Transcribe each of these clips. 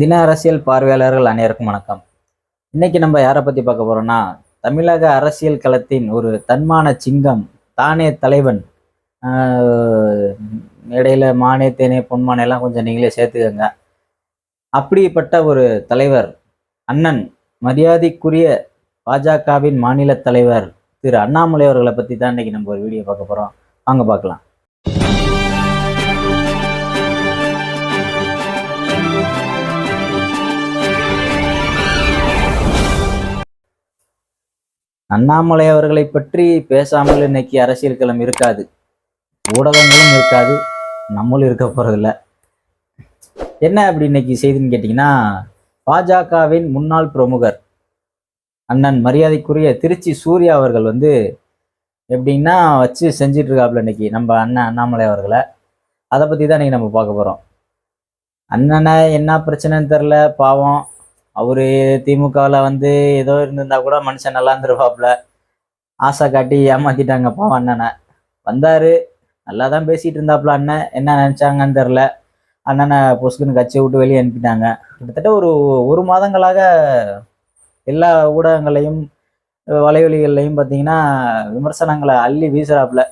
தின அரசியல் பார்வையாளர்கள் அனைவருக்கும் வணக்கம். இன்னைக்கு நம்ம யாரை பத்தி பார்க்க போறோம்னா தமிழக அரசியல் களத்தின் ஒரு தன்மான சிங்கம் தானே தலைவன் இடையில மானே தேனே பொன்மானே எல்லாம் கொஞ்சம் நீங்களே சேர்த்துக்கங்க. அப்படிப்பட்ட ஒரு தலைவர் அண்ணன் மரியாதைக்குரிய பாஜகவின் மாநில தலைவர் திரு அண்ணாமலை அவர்களை பத்தி தான் இன்னைக்கு நம்ம ஒரு வீடியோ பார்க்க போறோம். வாங்க பார்க்கலாம். அண்ணாமலை அவர்களை பற்றி பேசாமல் இன்னைக்கு அரசியல் களம் இருக்காது. ஊடகங்களும் இருக்காது. நம்மளும் இருக்க போகிறதில்ல என்ன அப்படி இன்னைக்கு செய்தின்னு கேட்டிங்கன்னா பாஜகவின் முன்னாள் பிரமுகர் அண்ணன் மரியாதைக்குரிய திருச்சி சூர்யா அவர்கள் வந்து எப்படின்னா வச்சு செஞ்சிட்ருக்காப்புல இன்னைக்கு நம்ம அண்ணன் அண்ணாமலை அவர்களை. அதை பற்றி தான் இன்றைக்கி நம்ம பார்க்க போகிறோம் அண்ணனை என்ன பிரச்சனைன்னு தெரில பாவம். அவர் திமுகவில் வந்து ஏதோ இருந்திருந்தா கூட மனுஷன் நல்லா இருந்துருவாப்புல ஆசை காட்டி ஏமாத்திட்டாங்க பாவம் அண்ணனை. வந்தார். நல்லா தான் பேசிகிட்டு இருந்தாப்புல அண்ணன். என்ன நினச்சாங்கன்னு தெரில அண்ணனை பொசுக்குன்னு கட்சியை விட்டு வெளியே அனுப்பிட்டாங்க. கிட்டத்தட்ட ஒரு ஒரு மாதங்களாக எல்லா ஊடகங்களையும் வலைவலிகள்லையும் பார்த்தீங்கன்னா விமர்சனங்களை அள்ளி வீசுகிறாப்புல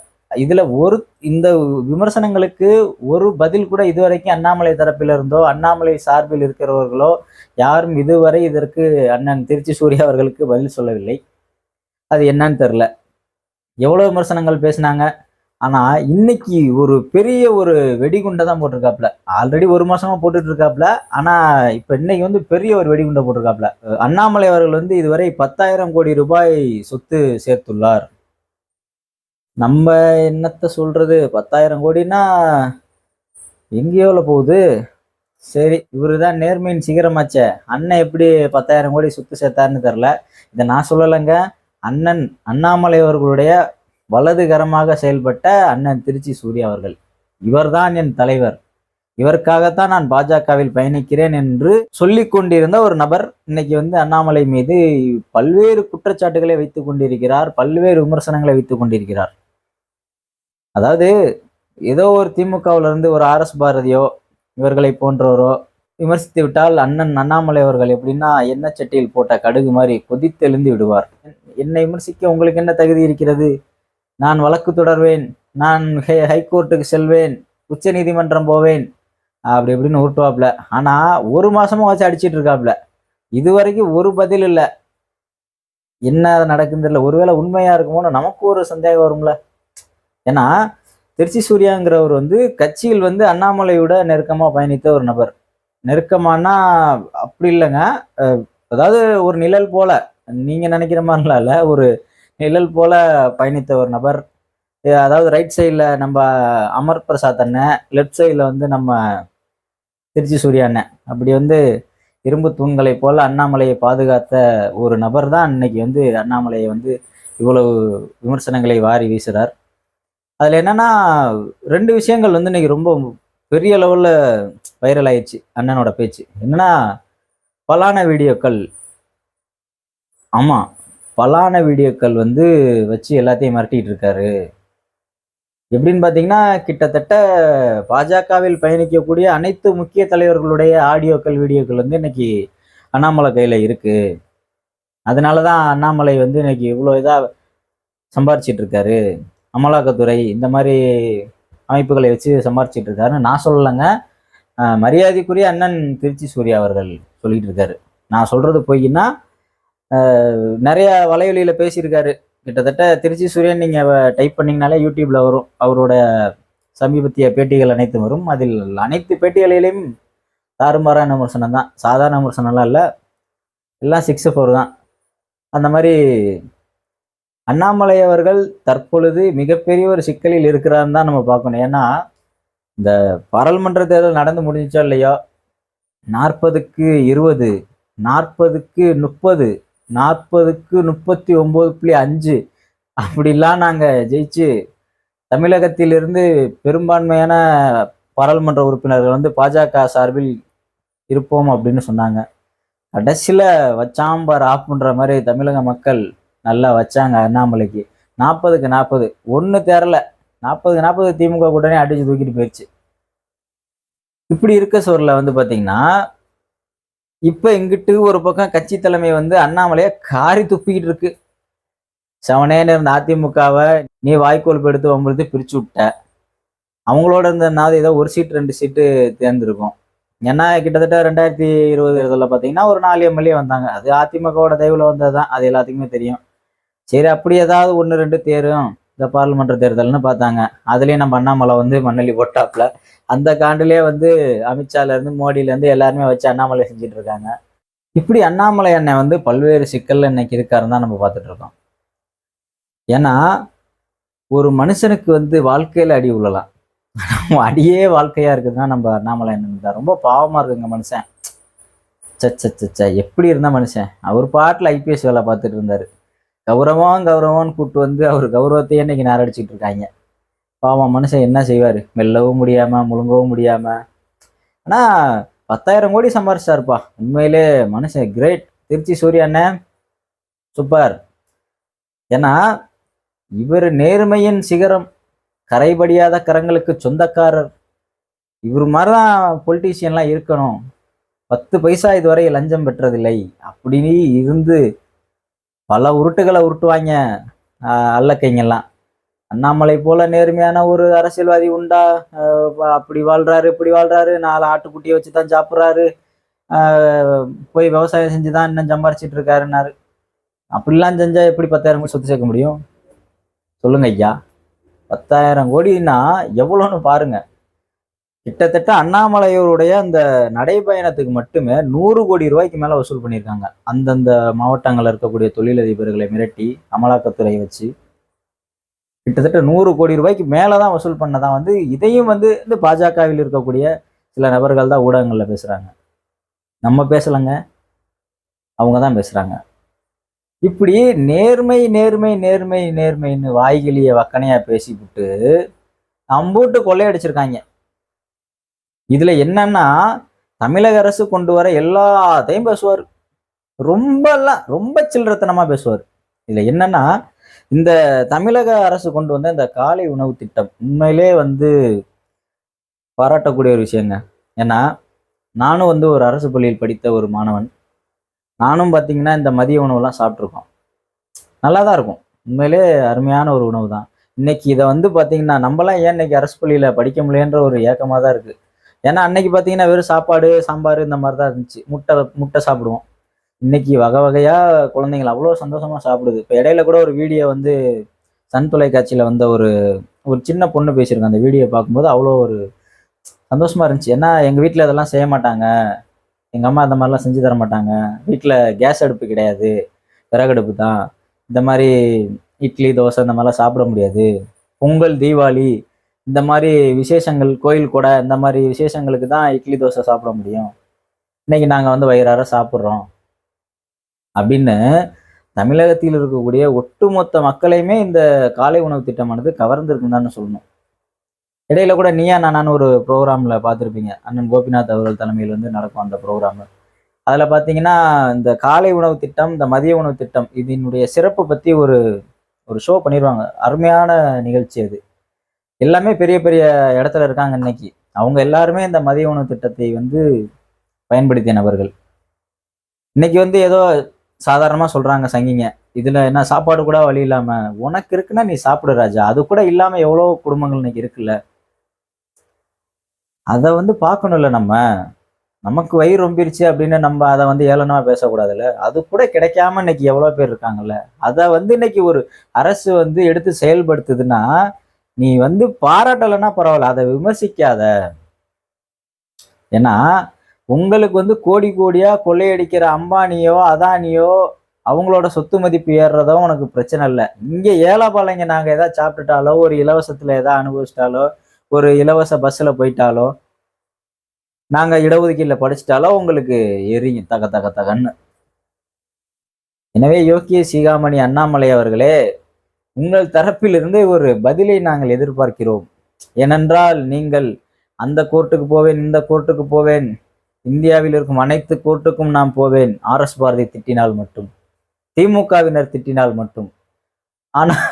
இதுல ஒரு இந்த விமர்சனங்களுக்கு ஒரு பதில் கூட இதுவரைக்கும் அண்ணாமலை தரப்பில் இருந்தோ அண்ணாமலை சார்பில் இருக்கிறவர்களோ யாரும் இதுவரை இதற்கு அண்ணன் திருச்சி சூர்யா அவர்களுக்கு பதில் சொல்லவில்லை. அது என்னன்னு தெரில எவ்வளோ விமர்சனங்கள் பேசினாங்க. ஆனா இன்னைக்கு ஒரு பெரிய ஒரு வெடிகுண்டை தான் போட்டிருக்காப்ல ஆல்ரெடி ஒரு மாசமா போட்டுட்டு இருக்காப்ல ஆனா இப்ப இன்னைக்கு வந்து பெரிய ஒரு வெடிகுண்டை போட்டிருக்காப்ல அண்ணாமலை அவர்கள் வந்து இதுவரை பத்தாயிரம் கோடி ரூபாய் சொத்து சேர்த்துள்ளார். நம்ம என்னத்த சொல்றது? பத்தாயிரம் கோடினா எங்கேயோல போகுது. சரி இவரு தான் நேர்மையின் சிகரமாச்சே. அண்ணன் எப்படி பத்தாயிரம் கோடி சுத்து சேர்த்தாருன்னு தெரில இதை நான் சொல்லலைங்க. அண்ணன் அண்ணாமலை அவர்களுடைய வலதுகரமாக செயல்பட்ட அண்ணன் திருச்சி சூர்யா அவர்கள். இவர்தான் என் தலைவர். இவருக்காகத்தான் நான் பாஜகவில் பயணிக்கிறேன் என்று சொல்லி கொண்டிருந்த ஒரு நபர் இன்னைக்கு வந்து அண்ணாமலை மீது பல்வேறு குற்றச்சாட்டுகளை வைத்துக் கொண்டிருக்கிறார் பல்வேறு விமர்சனங்களை வைத்துக் கொண்டிருக்கிறார். அதாவது ஏதோ ஒரு திமுகவிலிருந்து ஒரு ஆர் எஸ் பாரதியோ இவர்களை போன்றோரோ விமர்சித்து விட்டால் அண்ணன் அண்ணாமலை அவர்கள் எப்படின்னா எண்ணெய் சட்டியில் போட்ட கடுகு மாதிரி கொதித்தெழுந்து விடுவார். என்னை விமர்சிக்க உங்களுக்கு என்ன தகுதி இருக்கிறது? நான் வழக்கு தொடர்வேன். நான் ஹை ஹைகோர்ட்டுக்கு செல்வேன். உச்ச நீதிமன்றம் போவேன். அப்படி இப்படின்னு உருட்டுவாப்ல. ஆனால் ஒரு மாதமும் வச்சு அடிச்சிட்டு இருக்காப்ல. இது வரைக்கும் ஒரு பதில் இல்லை. என்ன நடக்குன்னு தெரியல. ஒருவேளை உண்மையா இருக்குமோன்னு நமக்கு ஒரு சந்தேகம் வரும்ல. ஏன்னா திருச்சி சூர்யாங்கிறவர் வந்து கட்சியில் வந்து அண்ணாமலையோட நெருக்கமாக பயணித்த ஒரு நபர். நெருக்கமானா அப்படி இல்லைங்க. அதாவது ஒரு நிழல் போல நீங்கள் நினைக்கிற மாதிரிலாம் இல்லை. ஒரு நிழல் போல பயணித்த ஒரு நபர். அதாவது ரைட் சைடில் நம்ம அமர் பிரசாத் அண்ணன் லெஃப்ட் சைடில் வந்து நம்ம திருச்சி சூர்யா அண்ணன். அப்படி வந்து இரும்பு தூண்களை போல அண்ணாமலையை பாதுகாத்த ஒரு நபர் தான் இன்னைக்கு வந்து அண்ணாமலையை வந்து இவ்வளவு விமர்சனங்களை வாரி வீசுகிறார் அதில் என்னென்னா ரெண்டு விஷயங்கள் வந்து இன்னைக்கு ரொம்ப பெரிய லெவலில் வைரல் ஆயிடுச்சு அண்ணனோட பேச்சு. என்னன்னா பலான வீடியோக்கள். ஆமாம் பலான வீடியோக்கள் வந்து வச்சு எல்லாத்தையும் மிரட்டிகிட்டு இருக்காரு. எப்படின்னு பார்த்தீங்கன்னா கிட்டத்தட்ட பாஜகவில் பயணிக்கக்கூடிய அனைத்து முக்கிய தலைவர்களுடைய ஆடியோக்கள் வீடியோக்கள் வந்து இன்னைக்கு அண்ணாமலை கையில் இருக்குது அதனால தான் அண்ணாமலை வந்து இன்னைக்கு இவ்வளோ இதாக சம்பாரிச்சிட்டு இருக்காரு. அமலாக்கத்துறை இந்த மாதிரி அமைப்புகளை வச்சு சம்பாரிச்சிட்டு இருக்காருன்னு நான் சொல்லலைங்க. மரியாதைக்குரிய அண்ணன் திருச்சி சூர்யா அவர்கள் சொல்லிட்டு இருக்காரு. நான் சொல்றது பொய்னா நிறைய வலைவலியில பேசியிருக்காரு. கிட்டத்தட்ட திருச்சி சூரியன் நீங்க டைப் பண்ணீங்கனாலே யூடியூப்ல வரும். அவரோட சமீபத்திய பேட்டிகள் அனைத்தும் வரும். அதில் அனைத்து பேட்டிகளிலையும் தாறுமாறான விமர்சனம் தான். சாதாரண விமர்சனம்லாம் இல்லை. எல்லாம் சிக்ஸ் ஃபோர் தான். அந்த மாதிரி அண்ணாமலை அவர்கள் தற்பொழுது மிகப்பெரிய ஒரு சிக்கலில் இருக்கிறான்னு தான் நம்ம பார்க்கணும். ஏன்னா இந்த பாராளுமன்ற தேர்தல் நடந்து முடிஞ்சிச்சோ இல்லையோ? நாற்பதுக்கு இருபது நாற்பதுக்கு முப்பது நாற்பதுக்கு முப்பத்தி ஒம்பது புள்ளி அஞ்சு அப்படிலாம் நாங்கள் ஜெயிச்சு தமிழகத்திலிருந்து பெரும்பான்மையான பாராளுமன்ற உறுப்பினர்கள் வந்து பாஜக சார்பில் இருப்போம் அப்படின்னு சொன்னாங்க. கடைசியில் வச்சாம்பார் ஆஃப் பண்ணுற மாதிரி தமிழக மக்கள் நல்லா வச்சாங்க அண்ணாமலைக்கு. நாற்பதுக்கு நாற்பது. ஒன்று தெரில நாற்பதுக்கு நாற்பது திமுக கூட்டணி அடிச்சு தூக்கிட்டு போயிடுச்சு இப்படி இருக்க சோரில் வந்து பார்த்தீங்கன்னா இப்ப எங்கிட்டு ஒரு பக்கம் கட்சி தலைமை வந்து அண்ணாமலையை காரி துப்பிக்கிட்டு இருக்கு. செவனேன்னு இருந்த அதிமுகவை நீ வாய்க்கோல் எடுத்து உங்களுக்கு பிரிச்சு விட்ட. அவங்களோட இருந்ததுனால ஏதோ ஒரு சீட் ரெண்டு சீட்டு தேர்ந்திருக்கும். ஏன்னா கிட்டத்தட்ட ரெண்டாயிரத்தி இருபது இதில் பார்த்தீங்கன்னா ஒரு நாலு எம்எல்ஏ வந்தாங்க. அது அதிமுகவோட தயவுல வந்தது தான் அது எல்லாத்துக்குமே தெரியும். சரி அப்படி ஏதாவது ஒன்று ரெண்டு தேரும் இந்த பார்லிமெண்ட் தேர்தல்னு பார்த்தாங்க. அதுலேயும் நம்ம அண்ணாமலை வந்து மண்ணலி போட்டாப்புல. அந்த காண்டிலே வந்து அமித்ஷால இருந்து எல்லாருமே வச்சு அண்ணாமலை செஞ்சுட்டு இருக்காங்க. இப்படி அண்ணாமலை அண்ணன் வந்து பல்வேறு சிக்கல்ல இன்னைக்கு இருக்காருன்னு தான் நம்ம பார்த்துட்டு இருக்கோம். ஏன்னா ஒரு மனுஷனுக்கு வந்து வாழ்க்கையில் அடி உள்ளலாம். அடியே வாழ்க்கையாக இருக்குதுன்னா நம்ம அண்ணாமலை அண்ணன் தான். ரொம்ப பாவமாக இருக்குங்க மனுஷன். சச்ச சச்ச எப்படி இருந்தால் மனுஷன்? அவர் பாட்டில் ஐபிஎஸ் வேலை பார்த்துட்டு இருந்தார். கௌரவம் கௌரவம்னு கூப்பிட்டு வந்து அவர் கௌரவத்தையே இன்னைக்கு நாரடிச்சிட்டு இருக்காங்க. பாவம் மனுஷன் என்ன செய்வார்? மெல்லவும் முடியாம முழுங்கவும் முடியாம. ஆனால் பத்தாயிரம் கோடி சம்பாரிச்சாருப்பா உண்மையிலே மனுஷன் கிரேட் திருச்சி சூரிய அண்ணன் சூப்பர் ஏன்னா இவர் நேர்மையின் சிகரம் கரைபடியாத கரங்களுக்கு சொந்தக்காரர். இவர் மாதிரி தான் பொலிட்டீஷியன்லாம் இருக்கணும். பத்து பைசா இதுவரை லஞ்சம் பெற்றதில்லை. அப்படின்னு இருந்து பல உருட்டுகளை உருட்டுவாங்க அல்லக்கைங்கெல்லாம். அண்ணாமலை போல நேர்மையான ஒரு அரசியல்வாதி உண்டா? அப்படி வாழ்றாரு இப்படி வாழ்றாரு நாலு ஆட்டுக்குட்டியை வச்சு தான் சாப்பிட்றாரு போய் விவசாயம் செஞ்சு தான் இன்னும் சம்பாரிச்சிட்டு இருக்காருன்னாரு அப்படிலாம் செஞ்சால் எப்படி பத்தாயிரம் கோடி சொத்து சேர்க்க முடியும்? சொல்லுங்க ஐயா. பத்தாயிரம் கோடின்னா எவ்வளோன்னு பாருங்கள் கிட்டத்தட்ட அண்ணாமலையோருடைய அந்த நடைபயணத்துக்கு மட்டுமே நூறு கோடி ரூபாய்க்கு மேல வசூல் பண்ணியிருக்காங்க. அந்தந்த மாவட்டங்கள்ல இருக்கக்கூடிய தொழிலதிபர்களை மிரட்டி அமலாக்கத்துறை வச்சு கிட்டத்தட்ட நூறு கோடி ரூபாய்க்கு மேலே தான் வசூல் பண்ணதான் வந்து இதையும் வந்து இந்த பாஜகவில் இருக்கக்கூடிய சில நபர்கள் தான் ஊடகங்களில் பேசுகிறாங்க நம்ம பேசலைங்க. அவங்க தான் பேசுகிறாங்க இப்படி நேர்மை நேர்மை நேர்மை நேர்மைன்னு வாய்கிலிய வக்கனையாக பேசிவிட்டு அம்பூட்டு கொள்ளையடிச்சிருக்காங்க. இதுல என்னன்னா தமிழக அரசு கொண்டு வர எல்லாத்தையும் பேசுவார். ரொம்ப எல்லாம் ரொம்ப சில்லறத்தனமா பேசுவார். இதுல என்னன்னா இந்த தமிழக அரசு கொண்டு வந்த இந்த காலை உணவு திட்டம் உண்மையிலே வந்து பாராட்டக்கூடிய ஒரு விஷயங்க. ஏன்னா நானும் வந்து ஒரு அரசு பள்ளியில் படித்த ஒரு மாணவன். நானும் பார்த்தீங்கன்னா இந்த மதிய உணவுலாம் சாப்பிட்ருக்கோம் நல்லா தான் இருக்கும். உண்மையிலே அருமையான ஒரு உணவு தான் இன்னைக்கு இதை வந்து பார்த்தீங்கன்னா நம்மலாம் ஏன் இன்னைக்கு அரசு பள்ளியில் படிக்க முடியலன்ற ஒரு ஏக்கமாக தான் இருக்குது ஏன்னா அன்னைக்கு பார்த்தீங்கன்னா வெறும் சாப்பாடு சாம்பார் இந்த மாதிரி தான் இருந்துச்சு. முட்டை முட்டை சாப்பிடுவோம். இன்னைக்கு வகை வகையாக குழந்தைங்கள் அவ்வளோ சந்தோஷமாக சாப்பிடுது. இப்போ இடையில கூட ஒரு வீடியோ வந்து சன் தொலைக்காட்சியில் வந்த ஒரு ஒரு சின்ன பொண்ணு பேசியிருக்கேன் அந்த வீடியோ பார்க்கும்போது அவ்வளோ ஒரு சந்தோஷமாக இருந்துச்சு. ஏன்னா எங்கள் வீட்டில் இதெல்லாம் செய்ய மாட்டாங்க. எங்கள் அம்மா அந்த மாதிரிலாம் செஞ்சு தர மாட்டாங்க. வீட்டில் கேஸ் அடுப்பு கிடையாது. விறகடுப்பு தான். இந்த மாதிரி இட்லி தோசை இந்த மாதிரிலாம் சாப்பிட முடியாது. பொங்கல் தீபாவளி இந்த மாதிரி விசேஷங்கள் கோயில் கூட இந்த மாதிரி விசேஷங்களுக்கு தான் இட்லி தோசை சாப்பிட முடியும். இன்னைக்கு நாங்கள் வந்து வயிறார சாப்பிட்றோம். அப்படின்னு தமிழகத்தில் இருக்கக்கூடிய ஒட்டுமொத்த மக்களையுமே இந்த காலை உணவு திட்டமானது கவர்ந்துருக்குன்னு தான் சொல்லணும். இடையில கூட நீயா நானான்னு ஒரு ப்ரோக்ராம்ல பார்த்துருப்பீங்க. அண்ணன் கோபிநாத் அவர்கள் தலைமையில் வந்து நடக்கும் அந்த ப்ரோக்ராம் அதில் பார்த்தீங்கன்னா இந்த காலை உணவு திட்டம் இந்த மதிய உணவு திட்டம் இதனுடைய சிறப்பு பற்றி ஒரு ஒரு ஷோ பண்ணிடுவாங்க அருமையான நிகழ்ச்சி அது. எல்லாமே பெரிய பெரிய இடத்துல இருக்காங்க இன்னைக்கு. அவங்க எல்லாருமே இந்த மதிய உணவு திட்டத்தை வந்து பயன்படுத்திய நபர்கள். இன்னைக்கு வந்து ஏதோ சாதாரணமாக சொல்றாங்க சங்கிங்க. இதுல என்ன சாப்பாடு கூட வழி இல்லாம உனக்கு இருக்குன்னா நீ சாப்பிடு ராஜா. அது கூட இல்லாம எவ்வளோ குடும்பங்கள் இன்னைக்கு இருக்குல்ல? அதை வந்து பார்க்கணும்ல நம்ம. நமக்கு வயிறு ரொம்பிருச்சு அப்படின்னு நம்ம அதை வந்து ஏளனமா பேசக்கூடாதுல்ல? அது கூட கிடைக்காம இன்னைக்கு எவ்வளோ பேர் இருக்காங்கல்ல? அதை வந்து இன்னைக்கு ஒரு அரசு வந்து எடுத்து செயல்படுத்துதுன்னா நீ வந்து பாராட்டலைன்னா பரவாயில்ல அதை விமர்சிக்காத. ஏன்னா உங்களுக்கு வந்து கோடி கோடியா கொள்ளையடிக்கிற அம்பானியோ அதானியோ அவங்களோட சொத்து மதிப்பு ஏறுறதோ உனக்கு பிரச்சனை இல்லை. இங்கே ஏழைப்பாளைங்க நாங்க ஏதாவது சாப்பிட்டுட்டாலோ ஒரு இலவசத்தில் எதாவது அனுபவிச்சிட்டாலோ ஒரு இலவச பஸ்ஸில் போயிட்டாலோ நாங்கள் இடஒதுக்கீடுல படிச்சிட்டாலோ உங்களுக்கு எரியும் தக தக தகன்னு. எனவே யோக்கிய சீகாமணி அண்ணாமலை அவர்களே உங்கள் தரப்பிலிருந்து ஒரு பதிலை நாங்கள் எதிர்பார்க்கிறோம். ஏனென்றால் நீங்கள் அந்த கோர்ட்டுக்கு போவேன் இந்த கோர்ட்டுக்கு போவேன். இந்தியாவில் இருக்கும் அனைத்து கோர்ட்டுக்கும் நான் போவேன். ஆர் எஸ் பாரதி திட்டினால் மட்டும். திமுகவினர் திட்டினால் மட்டும். ஆனால்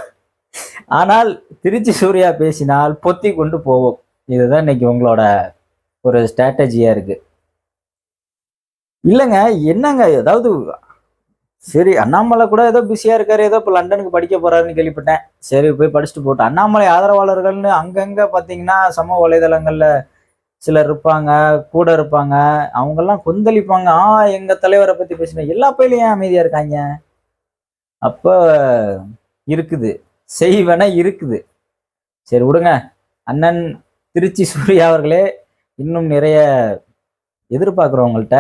ஆனால் திருச்சி சூர்யா பேசினால் பொத்தி கொண்டு போவோம். இதுதான் இன்னைக்கு உங்களோட ஒரு ஸ்ட்ராட்டஜியா இருக்கு. இல்லைங்க என்னங்க அதாவது சரி அண்ணாமலை கூட ஏதோ பிஸியா இருக்காரு ஏதோ இப்போ லண்டனுக்கு படிக்க போறாருன்னு கேள்விப்பட்டேன். சரி போய் படிச்சுட்டு போட்டோம் அண்ணாமலை ஆதரவாளர்கள்னு அங்கங்க பாத்தீங்கன்னா சமூக வலைதளங்கள்ல சிலர் இருப்பாங்க கூட இருப்பாங்க. அவங்கெல்லாம் கொந்தளிப்பாங்க. ஆ எங்க தலைவரை பத்தி பேசினேன் எல்லா பயிலையும் ஏன் அமைதியா இருக்காங்க? அப்போ இருக்குது. செய்வன இருக்குது. சரி விடுங்க. அண்ணன் திருச்சி சூர்யா அவர்களே இன்னும் நிறைய எதிர்பார்க்குறவங்கள்ட்ட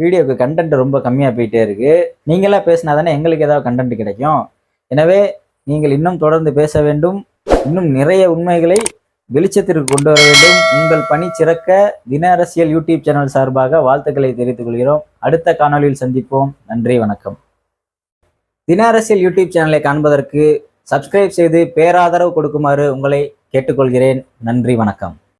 வீடியோக்கு கண்டென்ட் ரொம்ப கம்மியாக போயிட்டே இருக்குது நீங்களாம் பேசினா தானே எங்களுக்கு ஏதாவது கண்டென்ட் கிடைக்கும். எனவே நீங்கள் இன்னும் தொடர்ந்து பேச வேண்டும். இன்னும் நிறைய உண்மைகளை வெளிச்சத்திற்கு கொண்டு வர வேண்டும். உங்கள் பணி சிறக்க தின அரசியல் யூடியூப் சேனல் சார்பாக வாழ்த்துக்களை தெரிவித்துக் கொள்கிறோம். அடுத்த காணொளியில் சந்திப்போம். நன்றி வணக்கம். தின அரசியல் யூடியூப் சேனலை காண்பதற்கு சப்ஸ்கிரைப் செய்து பேராதரவு கொடுக்குமாறு உங்களை கேட்டுக்கொள்கிறேன். நன்றி வணக்கம்.